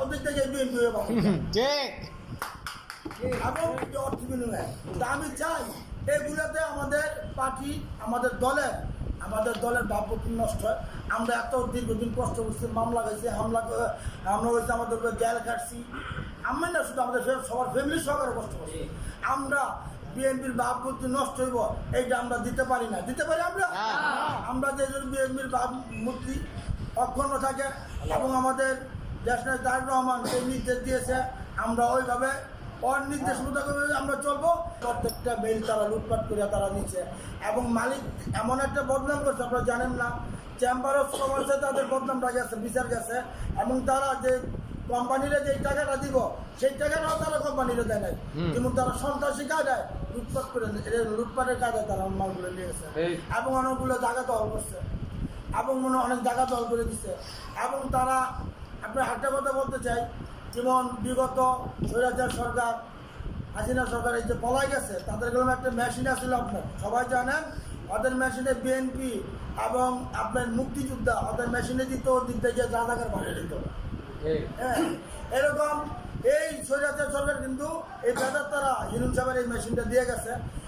ওদের থেকে বিএনপি অর্থ বিনিময় তা আমি চাই এগুলোতে আমাদের পার্টি আমাদের দলের আমাদের দলের ভাবমূর্তি নষ্ট হয় আমরা এত দীর্ঘদিন কষ্ট করছি মামলা গেছি হামলা হামলা হয়েছে আমাদের উপরে জেল কাটছি আমি না শুধু আমাদের সবার ফ্যামিলি সহকারে কষ্ট করছি আমরা বিএনপির ভাবমূর্তি নষ্ট হইব এইটা আমরা দিতে পারি না দিতে পারি আমরা আমরা যে বিএনপির ভাবমূর্তি অক্ষুণ্ণ থাকে এবং আমাদের দেশের তারেক রহমান সেই নির্দেশ দিয়েছে। আমরা ওইভাবে ওর নির্দেশ মতো করে আমরা চলবো। প্রত্যেকটা মেইল তারা লুটপাট করে তারা নিচ্ছে এবং মালিক এমন একটা বদনাম করছে আপনারা জানেন না। চেম্বার অফ কমার্সে তাদের বদনামটা গেছে বিচার গেছে। এবং তারা যে কোম্পানিরা যে টাকাটা দিব সেই টাকাটাও তারা কোম্পানিরা দেয় নাই। কিন্তু তারা সন্ত্রাসী কায়দায় লুটপাট করে লুটপাটের কায়দায় তারা মালগুলো নিয়ে গেছে। এই। এবং অনেকগুলো জায়গা দল করছে। এবং মনে অনেক জায়গা দল করে দিচ্ছে এবং তারা আপনার একটা কথা বলতে চাই। যেমন বিগত স্বৈরাচার সরকার হাসিনা সরকার এই যে পলাই গেছে তাদের গেলাম একটা মেশিন আছিল আপনার সবাই জানেন ওদের মেশিনে বিএনপি এবং আপনার মুক্তিযোদ্ধা ওদের মেশিনে দিত দিক থেকে রাজাকার বানিয়ে দিত। হ্যাঁ এরকম এই স্বৈরাচার সরকার কিন্তু এই বেদার তারা হিরুন সাহেবের এই মেশিনটা দিয়ে গেছে।